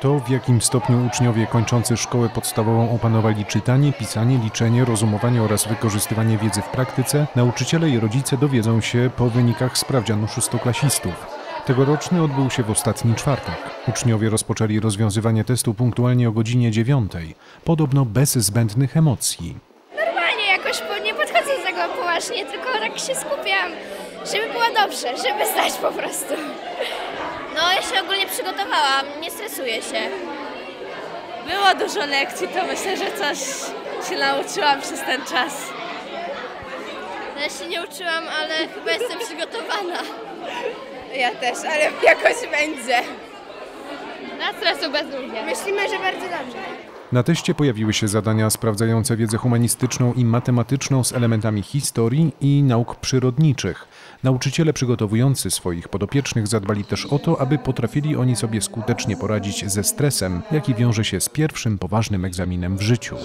To, w jakim stopniu uczniowie kończący szkołę podstawową opanowali czytanie, pisanie, liczenie, rozumowanie oraz wykorzystywanie wiedzy w praktyce, nauczyciele i rodzice dowiedzą się po wynikach sprawdzianu szóstoklasistów. Tegoroczny odbył się w ostatni czwartek. Uczniowie rozpoczęli rozwiązywanie testu punktualnie o godzinie dziewiątej, podobno bez zbędnych emocji. Normalnie jakoś po, nie podchodzę do tego poważnie, tylko tak się skupiam, żeby było dobrze, żeby zdać po prostu. No, ja się ogólnie przygotowałam, nie stresuję się. Było dużo lekcji, to myślę, że coś się nauczyłam przez ten czas. Ja się nie uczyłam, ale chyba jestem przygotowana. Ja też, ale jakoś będzie. Na stresu bezróżnie. Myślimy, że bardzo dobrze. Na teście pojawiły się zadania sprawdzające wiedzę humanistyczną i matematyczną z elementami historii i nauk przyrodniczych. Nauczyciele przygotowujący swoich podopiecznych zadbali też o to, aby potrafili oni sobie skutecznie poradzić ze stresem, jaki wiąże się z pierwszym poważnym egzaminem w życiu.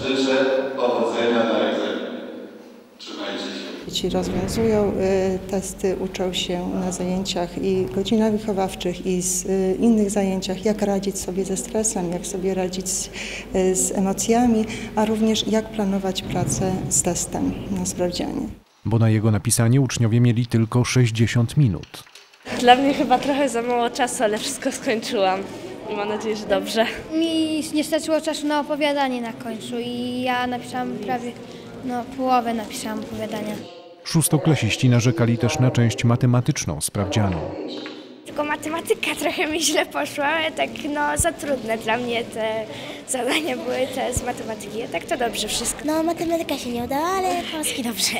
Dzieci rozwiązują y, testy, uczą się na zajęciach i godzinach wychowawczych i z y, innych zajęciach, jak radzić sobie ze stresem, jak sobie radzić z, y, z emocjami, a również jak planować pracę z testem na sprawdzianie. Bo na jego napisanie uczniowie mieli tylko 60 minut. Dla mnie chyba trochę za mało czasu, ale wszystko skończyłam. I mam nadzieję, że dobrze. Mi nie starczyło czasu na opowiadanie na końcu i ja napisałam prawie, no połowę napisałam opowiadania. Szóstoklasiści narzekali też na część matematyczną sprawdzianu. Tylko matematyka trochę mi źle poszła, ale tak no za trudne dla mnie te zadania były te z matematyki. A tak to dobrze wszystko. No, matematyka się nie udała, ale polski dobrze.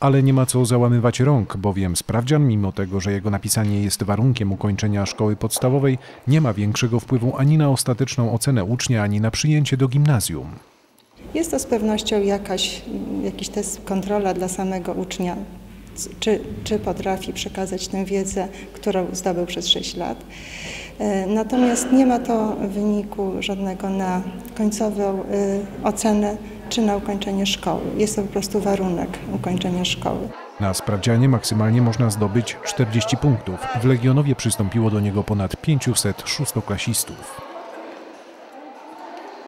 Ale nie ma co załamywać rąk, bowiem sprawdzian, mimo tego, że jego napisanie jest warunkiem ukończenia szkoły podstawowej, nie ma większego wpływu ani na ostateczną ocenę ucznia, ani na przyjęcie do gimnazjum. Jest to z pewnością jakaś, jakiś test, kontrola dla samego ucznia, czy, czy potrafi przekazać tę wiedzę, którą zdobył przez 6 lat. E, Natomiast nie ma to wyniku żadnego na końcową e, ocenę czy na ukończenie szkoły. Jest to po prostu warunek ukończenia szkoły. Na sprawdzianie maksymalnie można zdobyć 40 punktów. W Legionowie przystąpiło do niego ponad 500 szóstoklasistów.